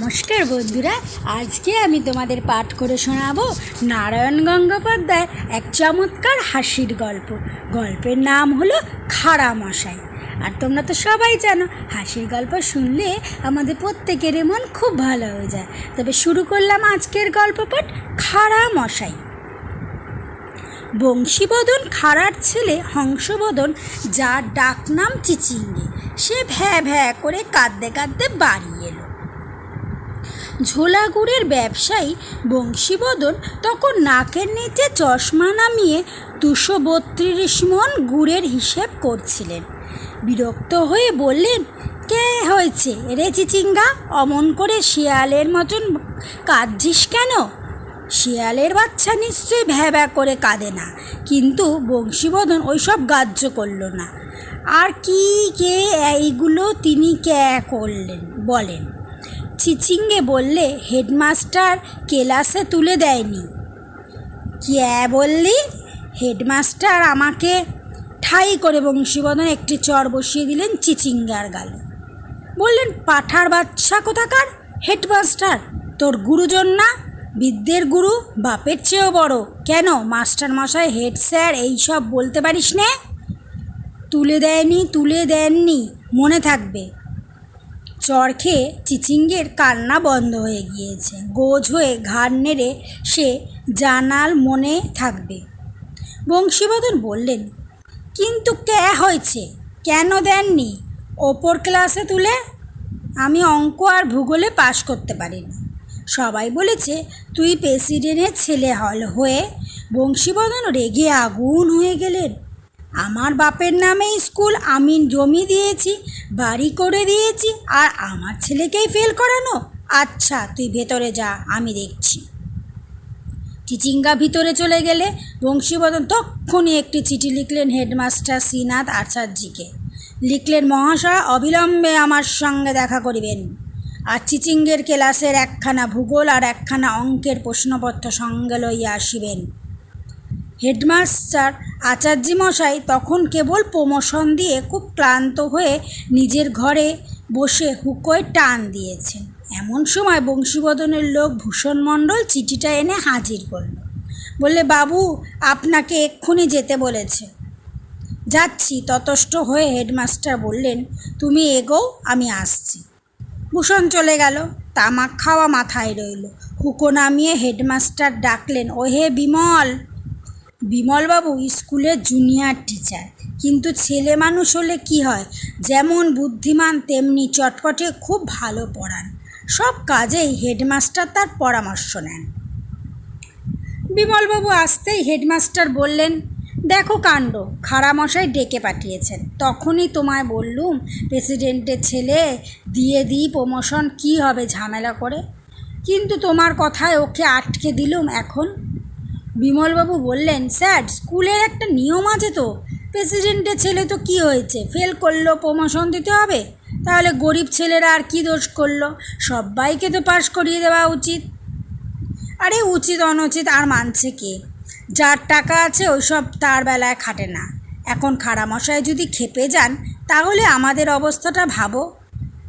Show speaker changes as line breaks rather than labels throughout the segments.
নমস্কার বন্ধুরা, আজকে আমি তোমাদের পাঠ করে শোনাবো নারায়ণ গঙ্গোপাধ্যায় এক চমৎকার হাসির গল্প। গল্পের নাম হলো খাড়া মশাই। আর তোমরা তো সবাই জানো, হাসির গল্প শুনলে আমাদের প্রত্যেকেরই মন খুব ভালো হয়ে যায়। তবে শুরু করলাম আজকের গল্প পাঠ খাড়া মশাই। বংশীবদন খাড়ার ছেলে হংসবদন, যার ডাকনাম চিচিঙ্গে। সে ভ্যা ভ্যা করে কাঁদতে কাঁদতে বাড়ি এলো। ঝোলা গুড়ের ব্যবসায়ী বংশীবদন তখন নাকের নিচে চশমা নামিয়ে দুশো বত্রিশ মন গুড়ের হিসেব করছিলেন। বিরক্ত হয়ে বললেন, কে হয়েছে রে চিচিঙ্গা? অমন করে শিয়ালের মতন কাঁদছিস কেন? শিয়ালের বাচ্চা নিশ্চয়ই ভ্যা ভ্যা করে কাঁদে না, কিন্তু বংশীবদন ওইসব গ্রাহ্য করল না। আর কি, কে, এইগুলো তিনি কে করলেন? বলেন। চিচিঙ্গে বললে, হেডমাস্টার ক্লাসে তুলে দেয়নি। কে বললি? হেডমাস্টার আমাকে ঠাই করে বংশীবদন একটি চর বসিয়ে দিলেন চিচিঙ্গার গালে। বললেন, পাঠার বাচ্চা কোথাকার? হেডমাস্টার, তোর গুরুজন না? বিদ্যের গুরু, বাপের চেয়েও বড়। কেন মাস্টার মশাই হেড স্যার এইসব বলতে পারিস নে? তুলে দেয়নি, তুলে দেননি, মনে থাকবে। চর খেয়ে চিচিঙ্গের কান্না বন্ধ হয়ে গিয়েছে। গোজ হয়ে ঘাড় নেড়ে সে জানাল মনে থাকবে। বংশীবদন বললেন, কিন্তু কে হয়েছে? কেন দেননি? ওপর ক্লাসে তুলে আমি অঙ্ক আর ভূগোলে পাশ করতে পারিনি। সবাই বলেছে, তুই প্রেসিডেন্টের ছেলে হল হয়ে বংশীবদন রেগে আগুন হয়ে গেলেন। আমার বাপের নামে স্কুল আমি জমি দিয়েছি, বাড়ি করে দিয়েছি আর আমার ছেলেকেই ফেল করানো। আচ্ছা তুই ভেতরে যা, আমি দেখছি। চিচিঙ্গা ভিতরে চলে গেলে বংশীবদন তক্ষুনি একটি চিঠি লিখলেন হেডমাস্টার শ্রীনাথ আচার্যকে। লিখলেন, মহাশয়, অবিলম্বে আমার সঙ্গে দেখা করিবেন। আর চিচিঙ্গের ক্লাসের একখানা ভূগোল আর একখানা অঙ্কের প্রশ্নপত্র সঙ্গে লইয়া আসিবেন। হেডমাস্টার আচার্য মশাই তখন কেবল প্রমোশন দিয়ে খুব ক্লান্ত হয়ে নিজের ঘরে বসে হুকোয় টান দিয়েছেন। এমন সময় বংশীবদনের লোক ভূষণ মণ্ডল চিঠিটা এনে হাজির করল। বললে, বাবু, আপনাকে এক্ষুনি যেতে বলেছে। যাচ্ছি। ততষ্ট হয়ে হেডমাস্টার বললেন, তুমি এগো, আমি আসছি। ভূষণ চলে গেল। তামাক খাওয়া মাথায় রইল। হুকো নামিয়ে হেডমাস্টার ডাকলেন, ওহে বিমল! বিমলবাবু স্কুলের জুনিয়র টিচার। কিন্তু ছেলে মানুষ হলে কি হয়? যেমন বুদ্ধিমান, তেমনি চটপটে খুব ভালো পড়ান। সব কাজেই হেডমাস্টার তার পরামর্শ নেন। বিমলবাবু আসতেই হেডমাস্টার বললেন, দেখো কাণ্ড, খাড়ামশাই ডেকে পাঠিয়েছেন। তখনই তোমায় বললুম, প্রেসিডেন্টের ছেলে, দিয়ে দিই প্রমোশন, কি হবে ঝামেলা করে? কিন্তু তোমার কথায় ওকে আটকে দিলুম এখন। বিমলবাবু বললেন, স্যার, স্কুলের একটা নিয়ম আছে তো। প্রেসিডেন্টের ছেলে তো কি হয়েছে? ফেল করল, প্রমোশন দিতে হবে? তাহলে গরিব ছেলেরা আর কি দোষ করল? সবাইকে তো পাশ করিয়ে দেওয়া উচিত। আরে, উচিত, অনুচিত, আর মানছে কে? যার টাকা আছে, ওইসব তার বেলায় খাটে না। এখন খাড়ামশাই যদি খেপে যান, তাহলে আমাদের অবস্থাটা ভাবো।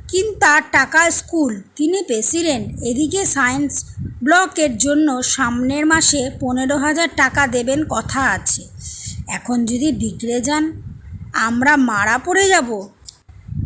কিন্তু তার টাকা স্কুল, তিনি প্রেসিডেন্ট, এদিকে সায়েন্স ব্লকের জন্য সামনের মাসে পনেরো হাজার টাকা দেবেন কথা আছে। এখন যদি বিগড়ে যান, আমরা মারা পড়ে যাব।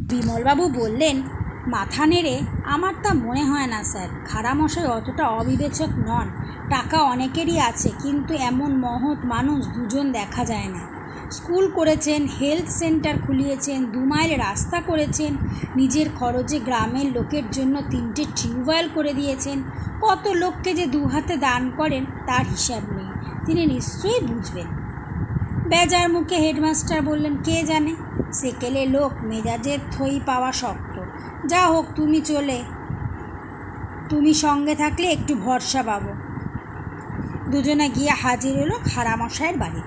বিমলবাবু বললেন, মাথা নেড়ে, আমার তা মনে হয় না স্যার। খাড়ামশাই অতটা অবিবেচক নন। টাকা অনেকেরই আছে, কিন্তু এমন মহৎ মানুষ দুজন দেখা যায় না। স্কুল করেছেন, হেলথ সেন্টার খুলিয়েছেন, দু মাইল রাস্তা করেছেন, নিজের খরচে গ্রামের লোকের জন্য তিনটে টিউবওয়েল করে দিয়েছেন। কত লোককে যে দু হাতে দান করেন, তার হিসাব নেই। তিনি নিশ্চয়ই বুঝবেন। বেজার মুখে হেডমাস্টার বললেন, কে জানে? সেকেলে লোক, মেজাজের থই পাওয়া শক্ত। যা হোক, তুমি চলে, তুমি সঙ্গে থাকলে একটু ভরসা পাবো। দুজনে গিয়ে হাজির হলো খাড়ামশাইয়ের বাড়ি।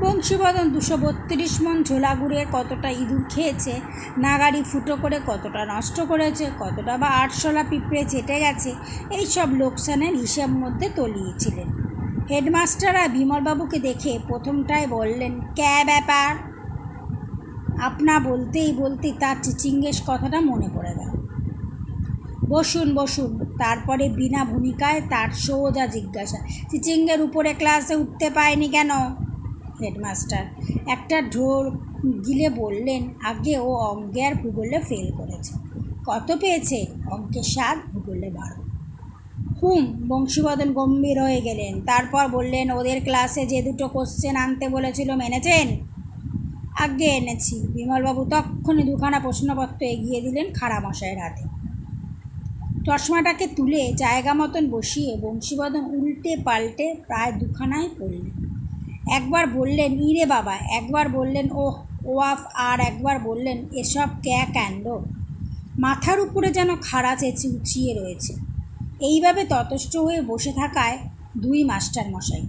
বংশীবদন দুশো বত্রিশ মন ঝোলা গুড়ের কতটা ইঁদুর খেয়েছে, নাগাড়ি ফুটো করে কতটা নষ্ট করেছে, কতটা বা আটশোলা পিঁপড়ে চেটে গেছে এই সব লোকসানের হিসাব মধ্যে তলিয়েছিলেন। হেডমাস্টাররা বিমলবাবুকে দেখে প্রথমটায় বললেন, ক্যা ব্যাপার? আপনা বলতেই বলতেই তার চিচিঙ্গেস কথাটা মনে পড়ে গেল। বসুন বসুন। তারপরে বিনা ভূমিকায় তার সোজা জিজ্ঞাসা, চিচিঙ্গের উপরে ক্লাসে উঠতে পায়নি কেন? হেডমাস্টার। একটা ঢোল গিলে বললেন, আগে ও অঙ্কে আর ভূগোলে ফেল করেছে। কত পেয়েছে? অঙ্কে সাত ভূগোলে বারো। হুম, বংশীবদন গম্ভীর হয়ে গেলেন। তারপর বললেন, ওদের ক্লাসে যে দুটো কোশ্চেন আনতে বলেছিল, মেনেছেন? আগে এনেছি। বিমলবাবু তক্ষণি দুখানা প্রশ্নপত্র এগিয়ে দিলেন খাড়ামশাইয়ের হাতে। চশমাটাকে তুলে জায়গা মতন বসিয়ে বংশীবদন উল্টে পাল্টে প্রায় দুখানায় পড়লেন। একবার বললেন ইরে বাবা। একবার বললেন, ওহ, ওয়াফ। আর একবার বললেন, এসব ক্যা ক্যান্ড মাথার উপরে যেন খাড়া চেঁচে উঁচিয়ে রয়েছে। এইভাবে ততষ্ট হয়ে বসে থাকায় দুই মাস্টার মশাই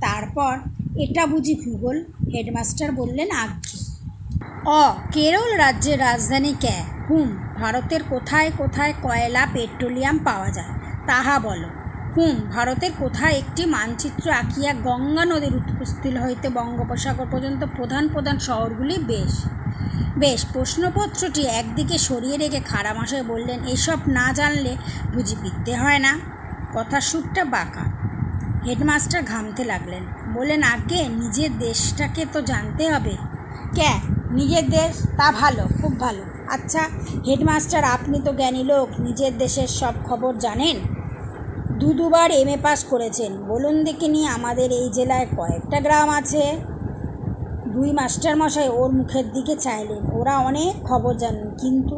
তারপর এটা বুঝি ভূগোল, হেডমাস্টার বললেন, আজ্ঞে। অ, কেরল রাজ্যের রাজধানী ক্যা? হুম, ভারতের কোথায় কোথায় কয়লা, পেট্রোলিয়াম পাওয়া যায়, তাহা বলো। হুম, ভারতের কোথায় একটি মানচিত্র আঁকিয়া গঙ্গা নদীর উৎপস্থিল হইতে বঙ্গোপসাগর পর্যন্ত প্রধান প্রধান শহরগুলি বেশ? বেশ, প্রশ্নপত্রটি একদিকে সরিয়ে রেখে খাড়ামশাই বললেন, এসব না জানলে বুঝি বিদ্যে হয় না? কথার সুরটা বাঁকা। হেডমাস্টার ঘামতে লাগলেন। বলেন আগে নিজের দেশটাকে তো জানতে হবে। ক্যা নিজের দেশ? তা ভালো, খুব ভালো। আচ্ছা হেডমাস্টার, আপনি তো জ্ঞানী লোক, নিজের দেশের সব খবর জানেন? দু দুবার এম এ পাস করেছেন। বলুন দেখিনি আমাদের এই জেলায় কয়েকটা গ্রাম আছে। দুই মাস্টার মশাই ওর মুখের দিকে চাইলেন। ওরা অনেক খবর জানেন, কিন্তু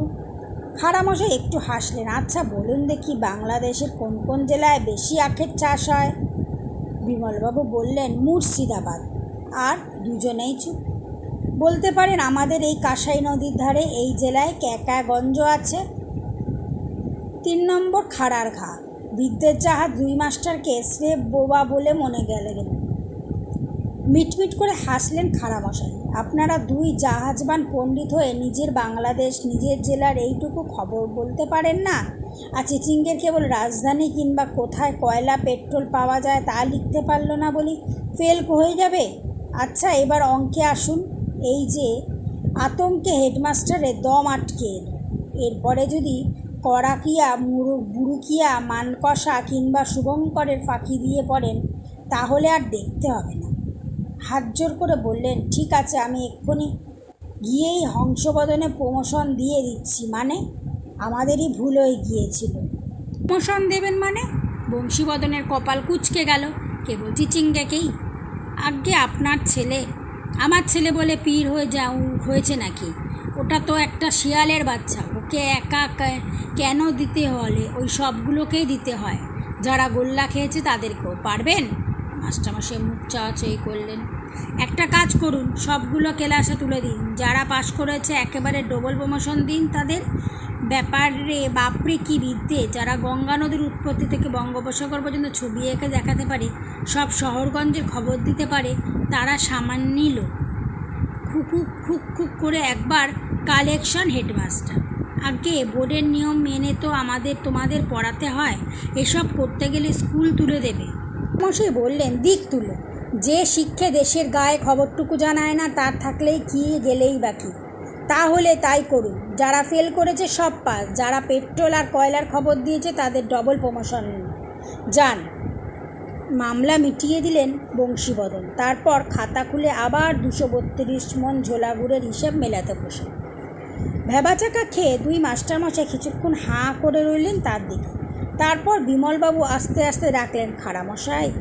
খাড়ামশাই একটু হাসলেন। আচ্ছা বলুন দেখি বাংলাদেশের কোন কোন জেলায় বেশি আখের চাষ হয়? বিমলবাবু বললেন, মুর্শিদাবাদ। আর দুজনেই চুপ। বলতে পারেন আমাদের এই কাঁসাই নদীর ধারে এই জেলায় ক্যাকাগঞ্জ আছে। তিন নম্বর খাড়ার ঘা বিদ্যের জাহাজ দুই মাস্টারকে স্রেফ বোবা বলে মনে গেলেন মিটমিট করে হাসলেন খাড়ামশাই আপনারা দুই জাহাজবান পণ্ডিত হয়ে নিজের বাংলাদেশ, নিজের জেলার এইটুকু খবর বলতে পারেন না? আর চিচিঙ্গের কেবল রাজধানী কিংবা কোথায় কয়লা, পেট্রোল পাওয়া যায় তা লিখতে পারল না বলি ফেল হয়ে যাবে? আচ্ছা এবার অঙ্কে আসুন। এই যে, আতঙ্কে হেডমাস্টারের দম আটকে এলো। এরপরে যদি কড়াকিয়া মুরু বুরুকিয়া মানকষা কিংবা শুভঙ্করের ফাঁকি দিয়ে পড়েন, তাহলে আর দেখতে হবে না। হাত জোর করে বললেন, ঠিক আছে, আমি এক্ষুনি গিয়েই হংসবদনে প্রমোশন দিয়ে দিচ্ছি। মানে? আমাদেরই ভুল হয়ে গিয়েছিল। প্রমোশন দেবেন মানে? বংশীবদনের কপাল কুচকে গেল, কেবল চিচিঙ্গাকেই। আজ্ঞে, আপনার ছেলে। আমার ছেলে বলে পীর হয়ে যা হয়েছে নাকি? ওটা তো একটা শিয়ালের বাচ্চা। ওকে একা কেন দিতে হলে? ওই সবগুলোকেই দিতে হয়। যারা গোল্লা খেয়েছে তাদেরকেও। পারবেন? মাস্টারমশাই মুখ চাওয়াচাই করলেন। একটা কাজ করুন, সবগুলো ক্লাসে তুলে দিন। যারা পাশ করেছে, একেবারে ডবল প্রমোশন দিন তাদের। ব্যাপারে বাপরে কি বিদ্যে? যারা গঙ্গা নদীর উৎপত্তি থেকে বঙ্গোপসাগর পর্যন্ত ছবি এঁকে দেখাতে পারে, সব শহরগঞ্জের খবর দিতে পারে, তারা সামান্যই লোক। খুকুক খুক খুক করে একবার কালেকশন হেডমাস্টার। আগে বোর্ডের নিয়ম মেনে তো আমাদের তোমাদের পড়াতে হয়। এসব করতে গেলে স্কুল তুলে দেবে। মশাই বললেন, দিক তুলে। যে শিক্ষে দেশের গায়ে খবরটুকু জানায় না, তার থাকলেই কি গেলেই বাকি তাহলে তাই করুন। যারা ফেল করেছে সব পাস। যারা পেট্রোল আর কয়লার খবর দিয়েছে, তাদের ডবল প্রমোশন যান। মামলা মিটিয়ে দিলেন বংশীবদন। তারপর খাতা খুলে আবার দুশো বত্রিশ মন ঝোলা গুড়ের হিসেব মেলাতে বসে ভেবাচাকা খেয়ে দুই মাস্টারমশাই কিছুক্ষণ হাঁ করে রইলেন তার দিকে। তারপর বিমলবাবু আস্তে আস্তে ডাকলেন, খাড়ামশাই।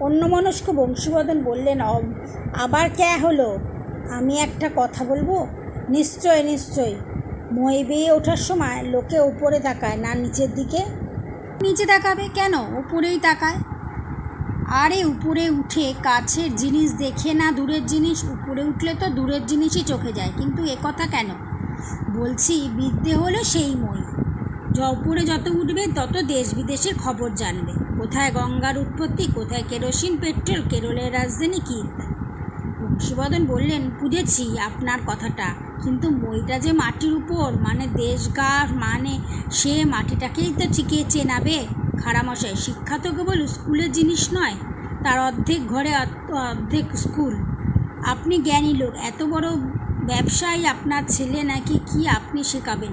অন্যমনস্ক বংশীবদন বললেন, "অব- আবার ক্যা হলো? আমি একটা কথা বলব? নিশ্চয় নিশ্চয়। মই বেয়ে ওঠার সময় লোকে উপরে তাকায়, না নিচের দিকে? নিচে তাকাবে কেন? উপরেই তাকায়? আরে উপরে উঠে কাছের জিনিস দেখে না দূরের জিনিস, উপরে উঠলে তো দূরের জিনিসই চোখে যায়, কিন্তু এ কথা কেন? বলছি, বিদ্যে হলো সেই মই। উপরে যত উঠবে, তত দেশ বিদেশের খবর জানবে। কোথায় গঙ্গার উৎপত্তি, কোথায় কেরোসিন, পেট্রোল, কেরলের রাজধানী কী? ইত্যাদি বংশীবদন বললেন, বুঝেছি আপনার কথাটা। কিন্তু মইটা যে মাটির উপর মানে দেশ গা মানে সে মাটিটাকেই তো চিকে চেনাবে। খাড়ামশাই শিক্ষা তো কেবল স্কুলের জিনিস নয়, তার অর্ধেক ঘরে অর্ধ- অর্ধেক স্কুল। আপনি জ্ঞানী লোক, এত বড় ব্যবসায়ী আপনার ছেলে নাকি কি আপনি শেখাবেন?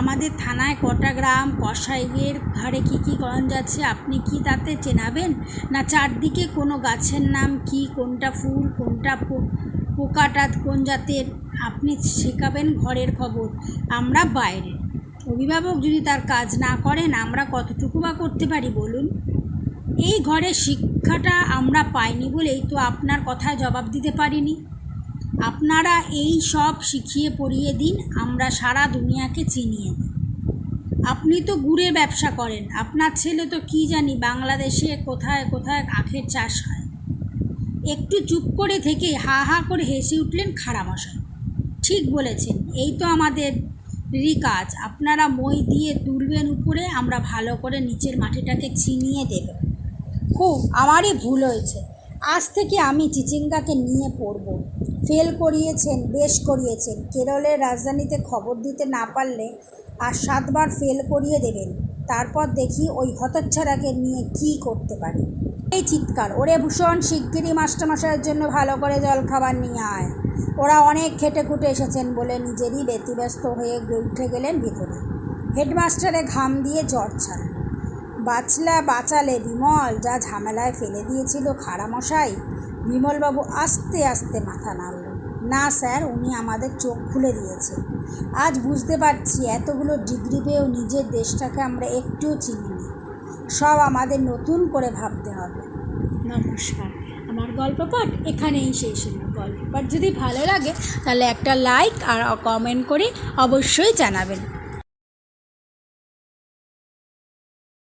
আমাদের থানায় কটা গ্রাম, কসাইয়ের ঘাড়ে কী কী গঞ্জ আছে, আপনি কি তাতে চেনাবেন? না চারদিকে কোনো গাছের নাম কি, কোনটা ফুল, কোনটা পোকাটা কোন জাতের? আপনি শেখাবেন ঘরের খবর, আমরা বাইরে অভিভাবক যদি তার কাজ না করেন, আমরা কতটুকু বা করতে পারি বলুন? এই ঘরে শিক্ষাটা আমরা পাইনি বলেই তো আপনার কথায় জবাব দিতে পারিনি। আপনারা এই সব শিখিয়ে পড়িয়ে দিন, আমরা সারা দুনিয়াকে চিনিয়ে দিই। আপনি তো গুড়ের ব্যবসা করেন, আপনার ছেলে তো কি জানি বাংলাদেশে কোথায় কোথায় আখের চাষ হয় একটু চুপ করে থেকে হা হা করে হেসে উঠলেন খাড়ামশাই। ঠিক বলেছেন, এই তো আমাদেরই কাজ আপনারা মই দিয়ে তুলবেন উপরে, আমরা ভালো করে নিচের মাটিটাকে ছিনিয়ে দেব। খুব, আমারই ভুল হয়েছে। আজ থেকে আমি চিচিঙ্গাকে নিয়ে পড়ব। ফেল করিয়েছেন, বেশ করিয়েছেন। কেরলের রাজধানীতে খবর দিতে না পারলে আর সাতবার ফেল করিয়ে দেবেন। তারপর দেখি ওই হতচ্ছাড়াকে নিয়ে কি করতে পারি। এই চিৎকার। ওরে ভূষণ, শিগগিরই মাস্টারমশাইয়ের জন্য ভালো করে জল খাবার নিয়ে আয়। ওরা অনেক খেটে খুটে এসেছেন বলে নিজেরই ব্যতিব্যস্ত হয়ে উঠে গেলেন ভিতরে। হেডমাস্টারে ঘাম দিয়ে জ্বর ছাড়ল বাঁচলা বাঁচালে বিমল, যা ঝামেলায় ফেলে দিয়েছিল খাড়ামশাই। বিমলবাবু আস্তে আস্তে মাথা নাড়লেন না স্যার, উনি আমাদের চোখ খুলে দিয়েছে। আজ বুঝতে পারছি এতগুলো ডিগ্রি পেয়েও নিজের দেশটাকে আমরা একটুও চিনিনি। সব আমাদের নতুন করে ভাবতে হবে। নমস্কার। আমার গল্প পাঠ এখানেই শেষ হলো। গল্প পাঠ যদি ভালো লাগে, তাহলে একটা লাইক আর কমেন্ট করে অবশ্যই জানাবেন।